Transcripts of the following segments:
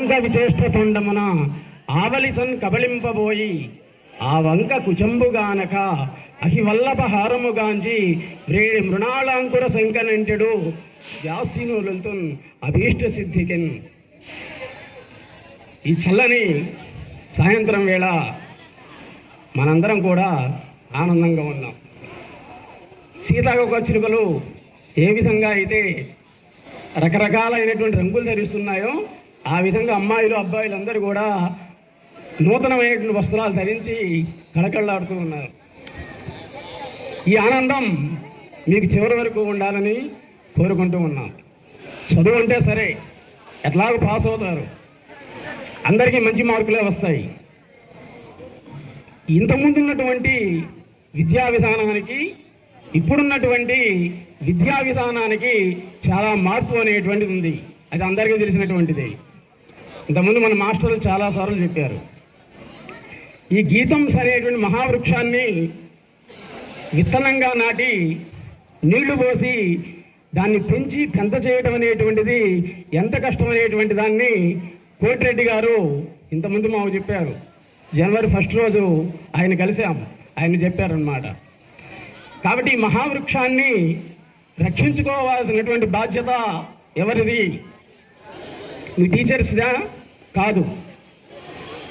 వంక విచేష్ట తొండమున ఆవలిసన్ కబళింపబోయి ఆ వంక కుచంబుగానక అహివల్లభ హారముగాంచి రేడి మృణాళాంకుర శంకనంటుడు జాస్తినులతో అభీష్ట సిద్ధికిన్. ఈ చల్లని సాయంత్రం వేళ మనందరం కూడా ఆనందంగా ఉన్నాం. సీతాకోక చిలుకలు ఏ విధంగా అయితే రకరకాలైనటువంటి రంగులు ధరిస్తున్నాయో ఆ విధంగా అమ్మాయిలు అబ్బాయిలు అందరూ కూడా నూతనమైనటువంటి వస్త్రాలు ధరించి కళకళలాడుతూ ఉన్నారు. ఈ ఆనందం మీకు చివరి వరకు ఉండాలని కోరుకుంటూ ఉన్నాం. చదువు అంటే సరే ఎట్లాగో పాస్ అవుతారు. అందరికీ మంచి మార్కులే వస్తాయి. ఇంతకుముందు ఉన్నటువంటి విద్యా విధానానికి ఇప్పుడున్నటువంటి విద్యా విధానానికి చాలా మార్పు అనేటువంటిది ఉంది. అది అందరికీ తెలిసినటువంటిది. ఇంతకుముందు మన మాస్టర్లు చాలాసార్లు చెప్పారు. ఈ గీతం అనేటువంటి మహావృక్షాన్ని విత్తనంగా నాటి నీళ్ళు పోసి దాన్ని పెంచి పెంత చేయడం అనేటువంటిది ఎంత కష్టం అనేటువంటి దాన్ని కోటిరెడ్డి గారు ఇంతకుముందు మాకు చెప్పారు. జనవరి ఫస్ట్ రోజు ఆయన కలిసాం ఆయన చెప్పారనమాట కాబట్టి ఈ మహావృక్షాన్ని రక్షించుకోవాల్సినటువంటి బాధ్యత ఎవరిది? మీ టీచర్స్దా కాదు.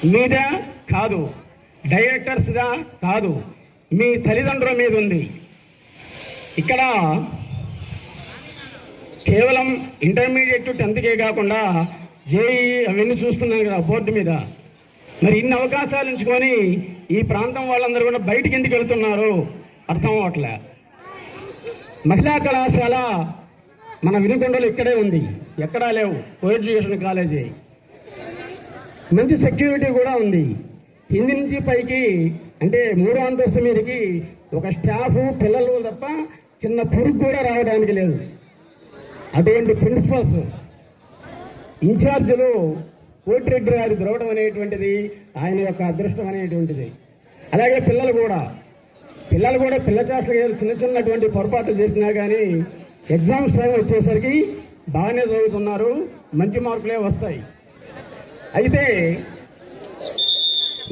మీదా? కాదు. డైరెక్టర్స్దా కాదు. మీ తల్లిదండ్రుల మీద ఉంది. ఇక్కడ కేవలం ఇంటర్మీడియట్ టెన్త్కే కాకుండా జేఈ అవన్నీ చూస్తున్నాను కదా బోర్డు మీద. మరి ఇన్ని అవకాశాలు ఉంచుకొని ఈ ప్రాంతం వాళ్ళందరూ కూడా బయటికి ఎందుకు వెళ్తున్నారు? అర్థం అవట్లే మహిళా కళాశాల మన వినుకొండలు ఇక్కడే ఉంది. ఎక్కడా లేవు. Coeducation college. మంచి సెక్యూరిటీ కూడా ఉంది. కింది నుంచి పైకి అంటే మూడో అంతస్తు మీదకి ఒక స్టాఫ్ పిల్లలు తప్ప చిన్న పురుగు కూడా రావడానికి లేదు. అటువంటి ప్రిన్సిపల్స్ ఇన్ఛార్జీలు కోటిరెడ్డి గారి ద్రవడం అనేటువంటిది ఆయన యొక్క అదృష్టం అనేటువంటిది. అలాగే పిల్లలు కూడా. పిల్లలు కూడా పిల్ల చేష్టలు చిన్న చిన్నటువంటి పొరపాట్లు చేసినా కానీ ఎగ్జామ్స్ టైం వచ్చేసరికి బాగానే చదువుతున్నారు మంచి మార్కులే వస్తాయి. అయితే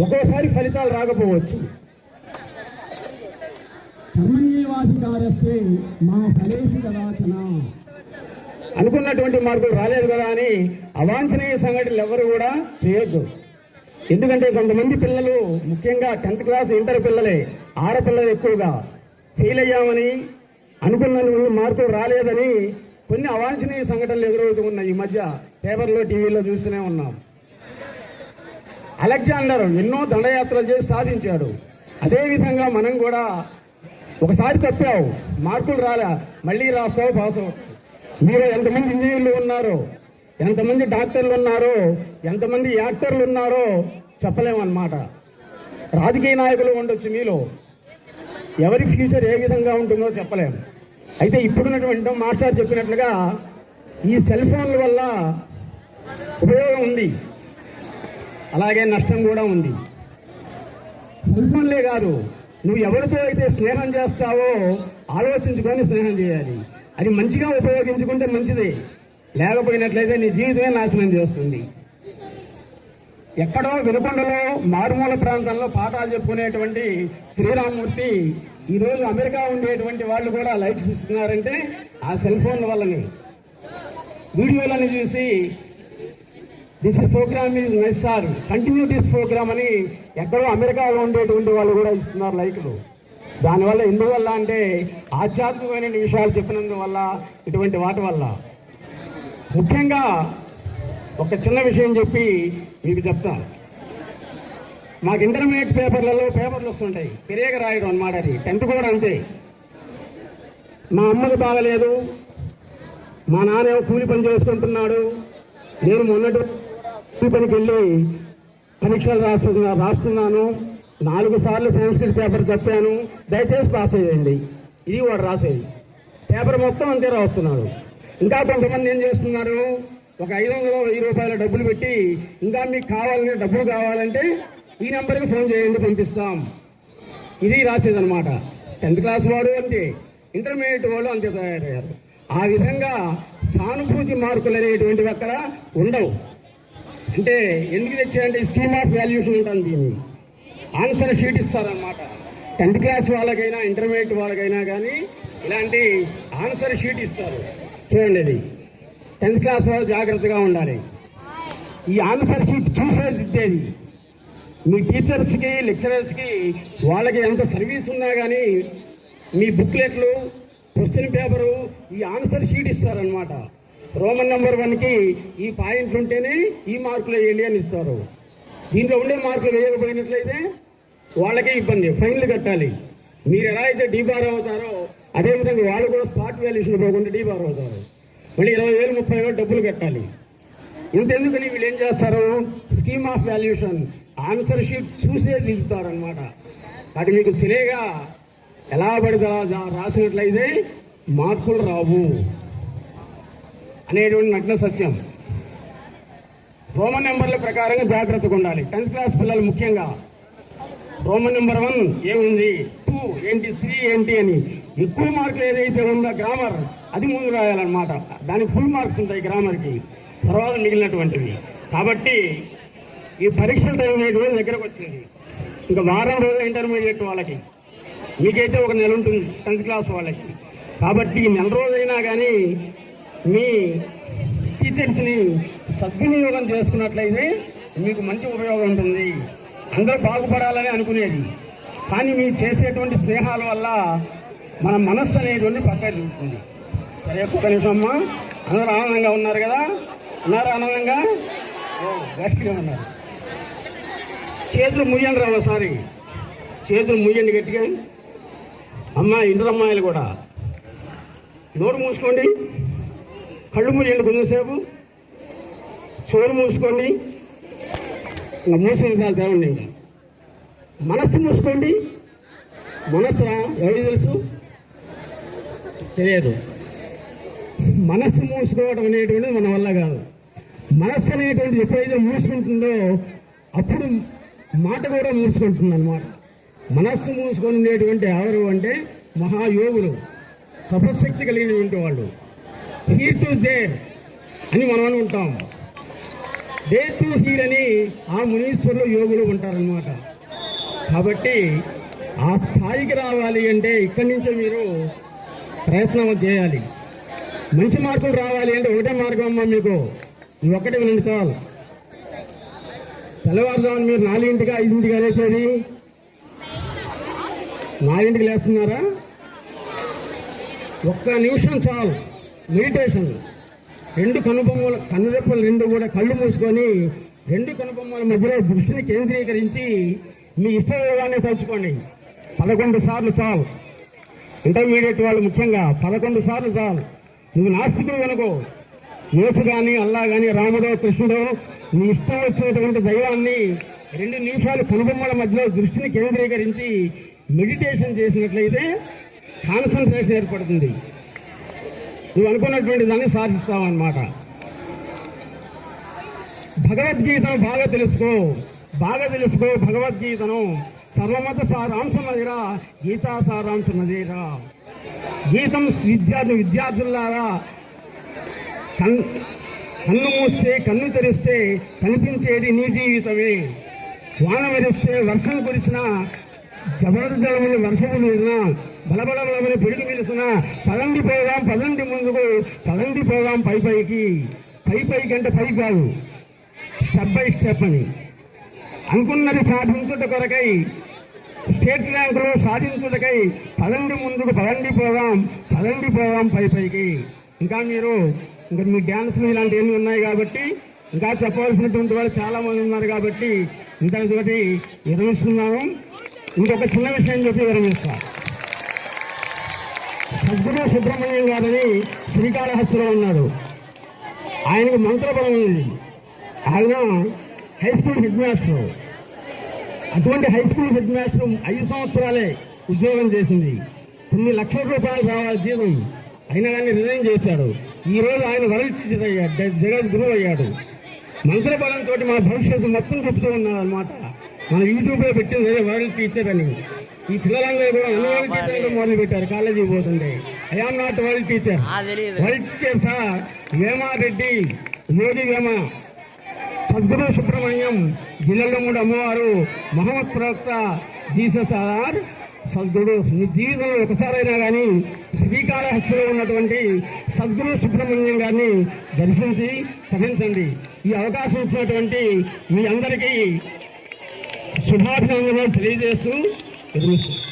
ఒక్కోసారి ఫలితాలు రాకపోవచ్చు. కర్మణ్యేవాధికారస్తే మా ఫలేషు కదాచన. అనుకున్నటువంటి మార్కులు రాలేదు కదా అని అవాంఛనీయ సంఘటనలు ఎవరు కూడా చేయొద్దు. ఎందుకంటే కొంతమంది పిల్లలు ముఖ్యంగా టెన్త్ క్లాస్ ఇంటర్ పిల్లలే ఆడపిల్లలు ఎక్కువగా ఫెయిల్ అయ్యామని అనుకున్న మార్కులు రాలేదని కొన్ని అవాంఛనీయ సంఘటనలు ఎదురవుతూ ఉన్నాయి. ఈ మధ్య పేపర్లో టీవీలో చూస్తూనే ఉన్నాం. అలెగ్జాండర్ ఎన్నో దండయాత్రలు చేసి సాధించాడు. అదేవిధంగా మనం కూడా ఒకసారి తప్పావు. మార్కులు రాలే. మళ్ళీ రాస్తావు పాస్ మీరు ఎంతమంది ఇంజనీర్లు ఉన్నారో ఎంతమంది డాక్టర్లు ఉన్నారో ఎంతమంది యాక్టర్లు ఉన్నారో చెప్పలేమన్నమాట. రాజకీయ నాయకులు ఉండొచ్చు మీలో. ఎవరి ఫ్యూచర్ ఏ విధంగా ఉంటుందో చెప్పలేము అయితే ఇప్పుడున్నటువంటి మాస్టర్ చెప్పినట్లుగా ఈ సెల్ ఫోన్ల వల్ల ఉపయోగం ఉంది. అలాగే నష్టం కూడా ఉంది. సెల్ ఫోన్లే కాదు నువ్వు ఎవరితో అయితే స్నేహం చేస్తావో ఆలోచించుకొని స్నేహం చేయాలి. అది మంచిగా ఉపయోగించుకుంటే మంచిది. లేకపోయినట్లయితే నీ జీవితమే నాశనం చేస్తుంది. ఎక్కడో వినుకొండలో మారుమూల ప్రాంతంలో పాఠాలు చెప్పుకునేటువంటి శ్రీరామూర్తి ఈరోజు అమెరికా ఉండేటువంటి వాళ్ళు కూడా లైఫ్స్ ఇస్తున్నారంటే ఆ సెల్ ఫోన్ల వల్లని. వీడియోలను చూసి this program is nice sir continue this program అని ఎక్కడో అమెరికాలో ఉండేటువంటి వాళ్ళు కూడా ఇస్తున్నారు లైకులు. దానివల్ల ఎందువల్ల అంటే ఆధ్యాత్మికమైన విషయాలు చెప్పినందువల్ల ఇటువంటి వాటి వల్ల. ముఖ్యంగా ఒక చిన్న విషయం చెప్పి మీకు చెప్తాను. మాకు ఇంటర్మీడియట్ పేపర్లలో పేపర్లు వస్తుంటాయి. తిరేగ రాయడం అనమాట అది. టెన్త్ కూడా అంతే. మా అమ్మకు బాగలేదు. మా నాన్నేమో కూలి పని చేసుకుంటున్నాడు. నేను మొన్నటి కూలి పనికి వెళ్ళి పరీక్షలు రాస్తున్నా రాస్తున్నాను. నాలుగు సార్లు సంస్కృతి పేపర్ తప్పాను దయచేసి పాస్ చేయండి. ఇది వాడు రాసేది. పేపర్ మొత్తం అంతే రాస్తున్నాడు. ఇంకా కొంతమంది ఏం చేస్తున్నారు? ఒక ఐదు వందలు వెయ్యి రూపాయల డబ్బులు పెట్టి ఇంకా మీకు కావాలంటే డబ్బులు కావాలంటే ఈ నెంబర్కి ఫోన్ చేయండి పంపిస్తాం. ఇది రాసేదనమాట టెన్త్ క్లాస్ వాడు అంతే. ఇంటర్మీడియట్ వాళ్ళు అంతే తయారయ్యారు. ఆ విధంగా సానుభూతి మార్కులు అనేటువంటివి అక్కడ ఉండవు. అంటే ఎందుకు తెచ్చారంటే స్కీమ్ ఆఫ్ వాల్యూషన్ ఉంటుంది దీన్ని. ఆన్సర్ షీట్ ఇస్తారనమాట టెన్త్ క్లాస్ వాళ్ళకైనా ఇంటర్మీడియట్ వాళ్ళకైనా కానీ ఇలాంటి ఆన్సర్ షీట్ ఇస్తారు. చూడండి అది. టెన్త్ క్లాస్ వాళ్ళు జాగ్రత్తగా ఉండాలి. ఈ ఆన్సర్ షీట్ చూసేది ఇచ్చేది. మీ టీచర్స్కి లెక్చరర్స్కి వాళ్ళకి ఎంత సర్వీస్ ఉన్నా కానీ మీ బుక్లెట్లు క్వశ్చన్ పేపరు ఈ ఆన్సర్ షీట్ ఇస్తారనమాట రోమన్ నెంబర్ వన్కి ఈ పాయింట్లు ఉంటేనే ఈ మార్కులు వేయండి అని ఇస్తారు. దీంట్లో ఉండే మార్కులు వేయకపోయినట్లయితే వాళ్ళకే ఇబ్బంది ఫైన్లు కట్టాలి. మీరు ఎలా అయితే డీబార్ అవుతారో అదేవిధంగా వాళ్ళు కూడా స్పాట్ వాల్యూషన్ పోకుండా డీబార్ అవుతారు. మళ్ళీ ఇరవై వేలు ముప్పై వేలు డబ్బులు కట్టాలి. ఇంతెందుకని వీళ్ళు ఏం చేస్తారు? Scheme of valuation answer sheet చూసే దిగుతారనమాట అది మీకు తెలియగా ఎలా పడితే అలా రాసినట్లయితే మార్కులు రావు అనేటువంటి నగ్న సత్యం. రోమన్ నెంబర్ల ప్రకారంగా జాగ్రత్తగా ఉండాలి. టెన్త్ క్లాస్ పిల్లలు ముఖ్యంగా. రోమన్ నెంబర్ వన్ ఏముంది? టూ ఏంటి? త్రీ ఏంటి అని. ఎక్కువ మార్కులు ఏదైతే ఉందో గ్రామర్ అది ముందు రాయాలన్నమాట. దానికి ఫుల్ మార్క్స్ ఉంటాయి గ్రామర్కి. తర్వాత మిగిలినటువంటివి. కాబట్టి ఈ పరీక్షల టైం అనేటువంటి దగ్గరకు వచ్చింది. ఇంకా వారం రోజులు ఇంటర్మీడియట్ వాళ్ళకి. మీకైతే ఒక నెల ఉంటుంది టెన్త్ క్లాస్ వాళ్ళకి. కాబట్టి ఈ నెల రోజైనా కానీ మీ టీచర్స్ని సద్వినియోగం చేసుకున్నట్లయితే మీకు మంచి ఉపయోగం ఉంటుంది. అందరూ బాగుపడాలని అనుకునేది. కానీ మీరు చేసేటువంటి స్నేహాల వల్ల మన మనస్సు అనేటువంటి పక్కన చూస్తుంది సరే ఒక్క నిమిషమ్మా అందరూ ఆనందంగా ఉన్నారు కదా? ఉన్నారు ఆనందంగా? ఓ, గట్టిగా ఉన్నారు. చేతులు ముయ్యండి రా ఒకసారి. చేతులు ముయ్యండి గట్టిగా. అమ్మాయి ఇంద్రమ్మాయిలు కూడా. నోరు మూసుకోండి. కళ్ళు మూయండి కొంచెంసేపు. చోరు మూసుకోండి. ఇంకా మూసిన తేవండి. ఇంకా మనస్సు మూసుకోండి. మనస్సు ఎవరికి తెలుసు? తెలియదు. మనస్సు మూసుకోవడం అనేటువంటిది మన వల్ల కాదు. మనస్సు అనేటువంటిది ఎప్పుడైతే మూసుకుంటుందో అప్పుడు మాట కూడా మూసుకుంటుంది అనమాట మనస్సు మూసుకొని ఉండేటువంటి ఎవరు అంటే మహాయోగులు తపశక్తి కలిగినటువంటి వాళ్ళు. హీర్ టు దేర్ అని మనం అనుకుంటాం డే టు హీర్ అని ఆ మునీశ్వరులు యోగులు ఉంటారనమాట కాబట్టి ఆ స్థాయికి రావాలి అంటే ఇక్కడి నుంచే మీరు ప్రయత్నం చేయాలి. మంచి మార్కులు రావాలి అంటే ఒకటే మార్గం అమ్మా మీకు. ఇది ఒకటే వినండి చాలు. తెల్లవారుజామున మీరు నాలుగింటికి ఐదింటికి లేచేది? నాలుగింటికి లేస్తున్నారా? ఒక్క నిమిషం చాలు. మెడిటేషన్ రెండు కనుబొమ్మల కనురెప్పలు రెండు కూడా కళ్ళు మూసుకొని రెండు కనుబొమ్మల మధ్యలో దృష్టిని కేంద్రీకరించి మీ ఇష్టదైవాన్ని తలుచుకోండి. పదకొండు సార్లు చాలు. ఇంటర్మీడియట్ వాళ్ళు ముఖ్యంగా పదకొండు సార్లు చాలు. నువ్వు నాస్తికుడు కనుకో యేసు కానీ అల్లా కానీ రాముడో కృష్ణుడో నీ ఇష్టం వచ్చినటువంటి దైవాన్ని రెండు నిమిషాలు కనుబొమ్మల మధ్యలో దృష్టిని కేంద్రీకరించి మెడిటేషన్ చేసినట్లయితే కాన్సన్ట్రేషన్ ఏర్పడుతుంది. నువ్వు అనుకున్నటువంటి దాన్ని సాధిస్తావన్నమాట. భగవద్గీతను బాగా తెలుసుకో. బాగా తెలుసుకో భగవద్గీతను. సర్వమత సారాంశమదిరా గీతా సారాంశం అదేరా గీతం విద్యార్థి విద్యార్థులారా కన్ను మూస్తే కన్ను తెరిస్తే కనిపించేది నీ జీవితమే. వాన మెరిస్తే వర్షం కురిసిన జబర్దలమని వర్షము మీరిన బలబలబలమని పిడుగు పిలిచిన పదండి పోదాం పదండి ముందుకు పదండి పోదాం పై పైకి. పై పైకి అంటే పై కాదు. స్టెప్ బై స్టెప్ అని. అనుకున్నది సాధించుట కొరకై స్టేట్ ర్యాంకులో సాధించుటకై పదండి ముందుకు పదండి పోదాం పదండి పోదాం పై పైకి. ఇంకా మీరు ఇంకా మీ డ్యాన్స్ ఇలాంటివన్నీ ఉన్నాయి కాబట్టి ఇంకా చెప్పవలసినటువంటి వాళ్ళు చాలా మంది ఉన్నారు కాబట్టి ఇంతటి విరమిస్తున్నాము. ఇంకొక చిన్న విషయం చెప్పి విరమిస్తా. సద్గురు సుబ్రహ్మణ్యం గారని శ్రీకాళహస్తిలో ఉన్నాడు ఆయనకు మంత్రబలం ఉంది. ఆయన హై స్కూల్ హెడ్ మాస్టర్ అటువంటి హై స్కూల్ హెడ్ మాస్టర్ ఐదు సంవత్సరాలే ఉద్యోగం చేసింది. కొన్ని లక్షల రూపాయలు రావాలి జీతం. అయినా కానీ రిజైన్ చేశాడు ఈ రోజు ఆయన వరల్డ్ టీచర్ అయ్యాడు జ- జగత్ గురువు అయ్యాడు మంత్రబలంతో మా భవిష్యత్తు మొత్తం చెప్తూ ఉన్నాడు అనమాట మన యూట్యూబ్లో పెట్టింది అదే వరల్డ్ టీచర్ అని. ఈ పిల్లలందరూ కూడా అన్ని టీచర్లు మొదలు పెట్టారు. కాలేజీ పోతుండే. I am not world teacher world teacher sir. Vemareddy Yogi Vema. Sadguru Subrahmanyam జిల్లాలో అమ్మవారు మహమ్మద్ ప్రవక్త జీసస్ ఆర్. సద్గురు జీవితంలో ఒకసారైనా కానీ శ్రీకాళహస్తిలో ఉన్నటువంటి సద్గురు సుబ్రహ్మణ్యం గారిని దర్శించి తరించండి. ఈ అవకాశం ఇచ్చినటువంటి మీ అందరికీ శుభాభినందనలు తెలియజేస్తూ ఎదురుస్తుంది